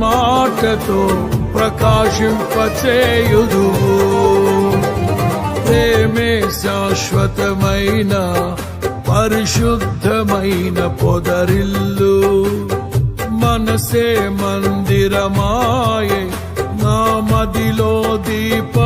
మాటతో ప్రకాశింపచేయుదు. ప్రేమే శాశ్వతమైన పరిశుద్ధమైన పొదరిల్లు. మనసే మందిరమాయ నా మదిలో దీప